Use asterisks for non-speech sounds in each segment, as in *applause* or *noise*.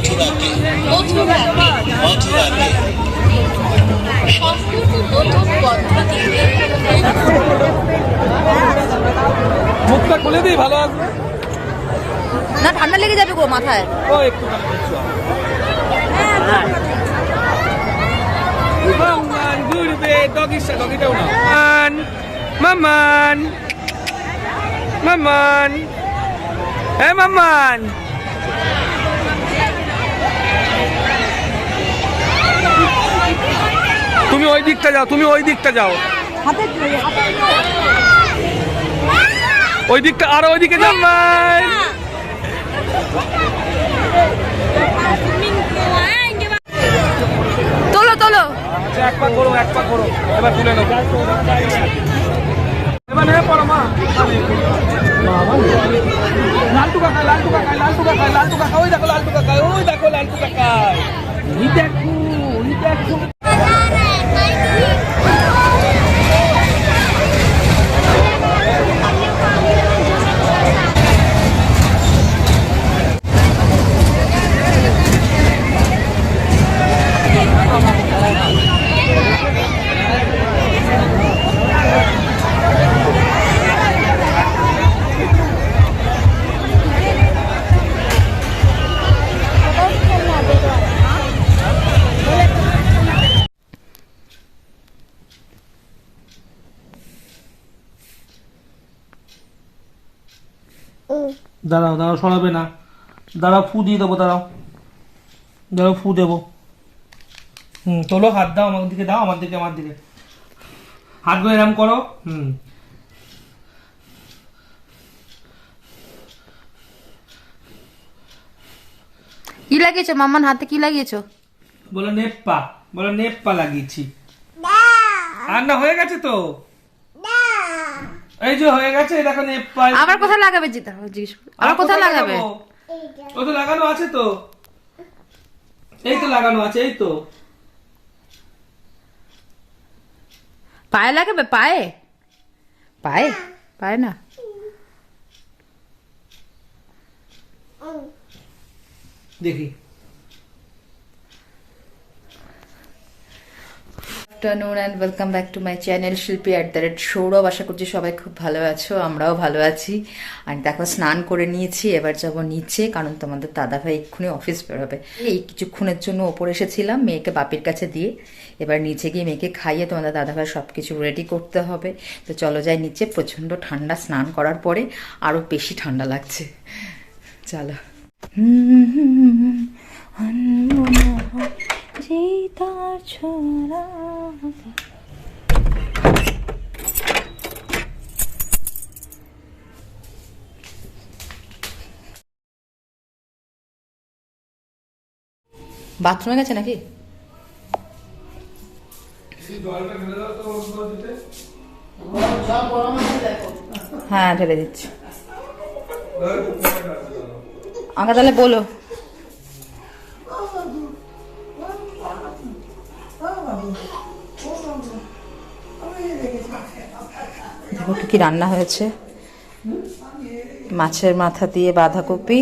মথুরাকে মথুরাকে সম্পূর্ণ নতুন পদ্ধতিতে মুখটা খুলে দিই ভালো না ঠান্ডা লেগে যাবে গো মাথায়। ও একটু মামান মামান মামান। হ্যাঁ মামান। তুমি ওই দিকটা যাও তুমি ওই দিকটা যাও। ওই দিকটা আর ওই দিকে যাও মামান তোলো তোলো। আচ্ছা এক পা করো এক পা করো। এবার তুলে নেব এবার নেমে পড়ো মা। লালটু কাকা লালটু কাকা লালটু কাকা লালটু কাকা ওই দেখো লালটু কাকা ওই দেখো লালটু কাকা ওই দেখো ওই দেখো। দাঁড়াও দাঁড়াও সরাবে না। দাঁড়াও ফু দিয়ে দেবো দাঁড়াও। দাঁড়াও ফু দেবো। হুম তোলো হাত দাও আমার দিকে দাও আমার দিকে আমার দিকে। হাতগুলো এরম করো। হুম। কি লাগিয়েছো? মাম্মার হাতে কি লাগিয়েছো? বলো নেপ্পা। বলো নেপ্পা লাগিয়েছি। আর না হয়ে গেছে তো? এই যে হয়ে গেছে দেখো নেপ্পা আবার কোথায় লাগাবে জিতা? জিজ্ঞেস। আবার কোথায় লাগাবে? ও তো লাগানো আছে তো। এই তো লাগানো আছে এই তো। পায়ে লাগাবে? পায়ে? পায়ে? পায়ে না। দেখি। Afternoon and welcome back to my channel Shilpi at the rate Sourav আশা করছি সবাই খুব ভালো আছো আমরাও ভালো আছি আর দেখো স্নান করে নিয়েছি এবার যাব নিচে কারণ তোমাদের দাদাভাই এক্ষুনি অফিস বেরোবে এই কিছুক্ষণের জন্য ওপরে এসেছিলাম মেয়েকে বাপির কাছে দিয়ে এবার নিচে গিয়ে মেয়েকে খাইয়ে তোমাদের দাদাভাই সব কিছু রেডি করতে হবে তো চলো যাই নিচে প্রচণ্ড ঠান্ডা স্নান করার পরে আরও বেশি ঠান্ডা লাগছে চলো যেই তার ছোড়া। বাথরুমে গেছে নাকি? হ্যাঁ ঢেলে দিচ্ছি। আমাকে তাহলে বলো। দেখো কি কি রান্না হয়েছে? মাছের মাথা দিয়ে বাঁধাকপি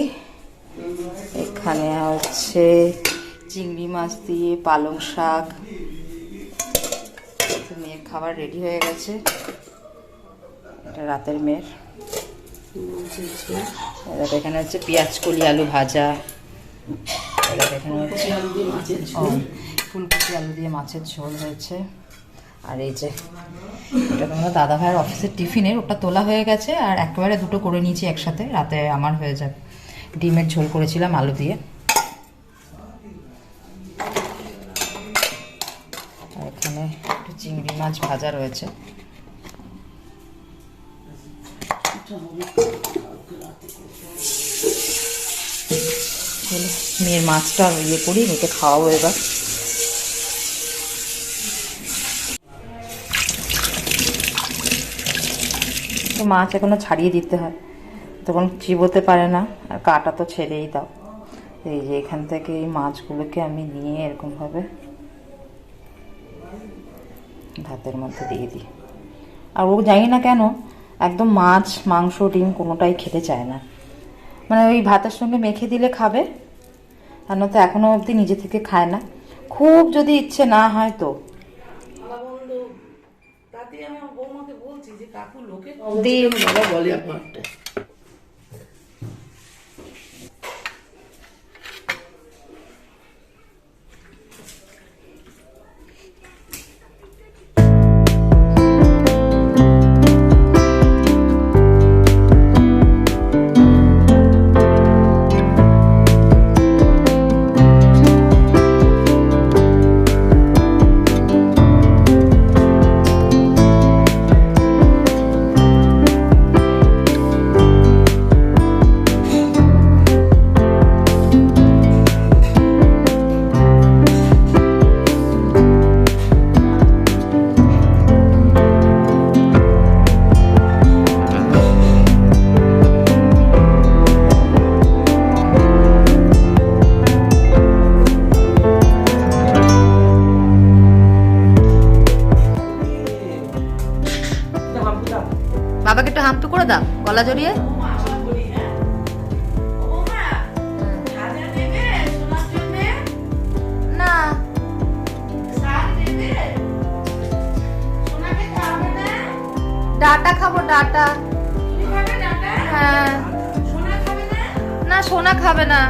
এখানে হচ্ছে চিংড়ি মাছ দিয়ে পালং শাক। মেয়ের খাবার রেডি হয়ে গেছে। এটা রাতের মেয়ের। এখানে হচ্ছে পেঁয়াজ কলি আলু ভাজা। এখানে হচ্ছে ফুলকপি, আলু দিয়ে মাছের ঝোল হয়েছে। আর এই যে, এটা তোমরা দাদা ভাইয়ের অফিসের টিফিনের, ওটা তোলা হয়ে গেছে, আর একেবারে দুটো করে নিয়েছি একসাথে, রাতে আমার হয়ে যাবে ডিমের ঝোল করেছিলাম আলু দিয়ে। এখানে একটু চিংড়ি মাছ ভাজা রয়েছে। মেয়ের মাছটা ইয়ে করি, মেয়েকে খাওয়াবো এবার। তো মাছ এখনও ছাড়িয়ে দিতে হয়। তখন চিবোতে পারে না, আর কাটা তো ছেড়েই দাও। এই যে এখান থেকে এই মাছগুলোকে আমি নিয়ে এরকমভাবে ভাতের মধ্যে দিয়ে দিই। আর ও জানি না কেন, একদম মাছ, মাংস, ডিম কোনোটাই খেতে চায় না। মানে ওই ভাতের সঙ্গে মেখে দিলে খাবে, আর তো এখনও অবধি নিজে থেকে খায় না। খুব যদি ইচ্ছে না হয় তো বন্ধু তাতে আমি আমার বৌমাকে বলছি যে কাকু লোকে দিয়ে বাবা বলে গলা জড়িয়ে? না। ডাটা খাব ডাটা। হ্যাঁ। না সোনা খাবে না।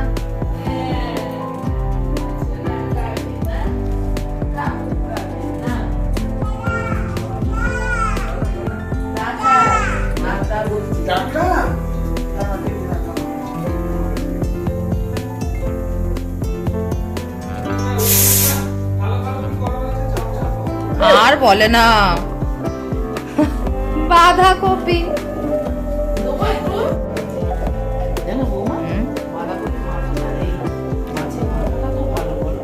খুব ভালো বলো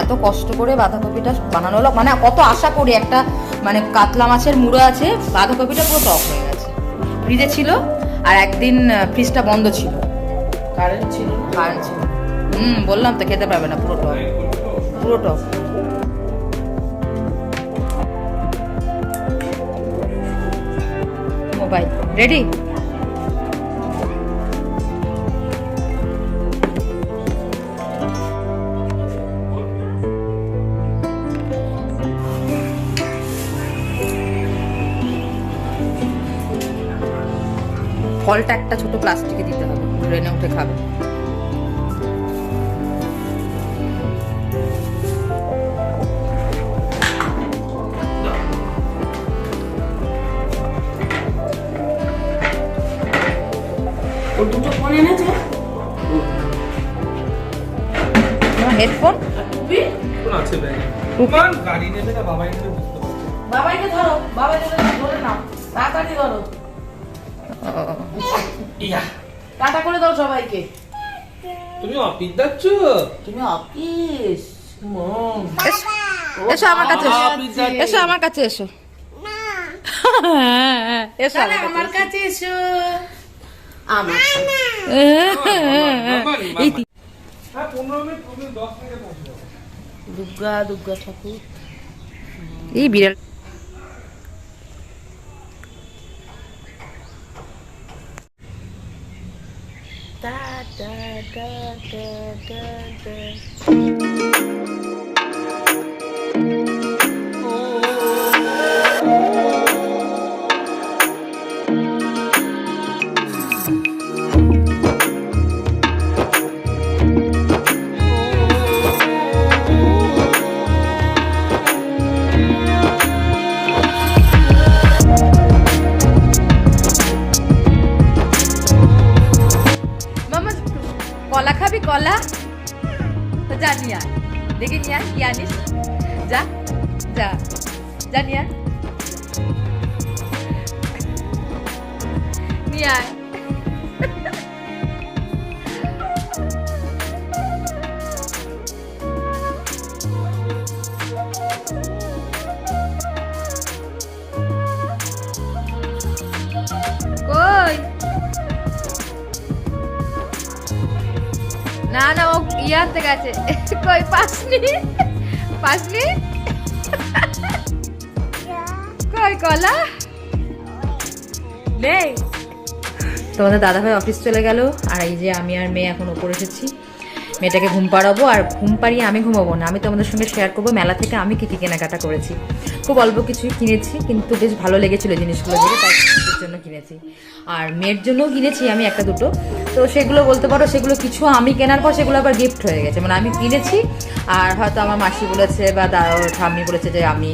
এত কষ্ট করে বাঁধাকপিটা বানানো হলো। মানে কত আশা করি একটা মানে কাতলা মাছের মুড়ো আছে বাঁধাকপিটা পুরো টক হয়ে গেছে। ফ্রিজে ছিল আর একদিন ফ্রিজটা বন্ধ ছিল। কারেন্ট ছিল কারেন্ট ছিল। হুম বললাম তো খেতে পারবে না পুরো টক। পুরো টক। মোবাইল রেডি ফলটা একটা ছোট প্লাস্টিকে দিতে হবে। ট্রেনে উঠে খাবে। ও দুটো ফোন এনেছে? হেডফোন আছে গাড়ি নেবে না বাবাই নেবে বুঝতে পারছি। বাবাইকে ধরো বাবাইকে ধরে নাও। তাড়াতাড়ি ধরো। ইয়া। টাটা করে দাও সবাইকে। তুমি অফিস যাচ্ছ? তুমি অফিস? মম। এসো আমার কাছে। এসো এসো আমার কাছে এসো। এসো আমার কাছে এসো। আমার *laughs* হ্যাঁ দুর্গা দুর্গা ঠাকুর। এই বিড়াল। টা টা টা টা টা টা কলা? তো যা নিয়ে আয়। দেখে নিয়ে আয়, কি আনিস? যা যা যা নিয়ে আয়। নিয়ে আয়। না না, ও ইয়াতে গেছে। কই, পাসনি? পাসনি? কই, কলা? নেই। তোমাদের দাদাভাই অফিস চলে গেল, আর এই যে আমি আর মেয়ে এখন ওপরে এসেছি। মেয়েটাকে ঘুম পাড়াবো আর ঘুম পাড়িয়ে আমি ঘুমাবো না। আমি তোমাদের সঙ্গে শেয়ার করব। মেলা থেকে আমি কী কী কেনাকাটা করেছি। খুব অল্প কিছুই কিনেছি, কিন্তু বেশ ভালো লেগেছিল জিনিসগুলো দেখে তাই জন্য কিনেছি। আর মেয়ের জন্যও কিনেছি আমি একটা দুটো। তো সেগুলো বলতে পারো, সেগুলো কিছু আমি কেনার পর সেগুলো আবার গিফট হয়ে গেছে। মানে আমি কিনেছি, আর হয়তো আমার মাসি বলেছে বা দা ঠাম্মি বলেছে যে আমি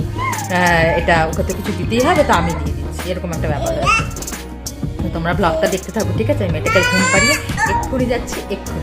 এটা ওকে তো কিছু দিতেই হবে, তো আমি দিয়ে দিচ্ছি। এরকম একটা ব্যাপার আছে। তোমরা ব্লগটা দেখতে থাকো, ঠিক আছে? মেয়েটাকে ঘুম পাড়িয়ে এক্ষুনি যাচ্ছি, এক্ষুনি।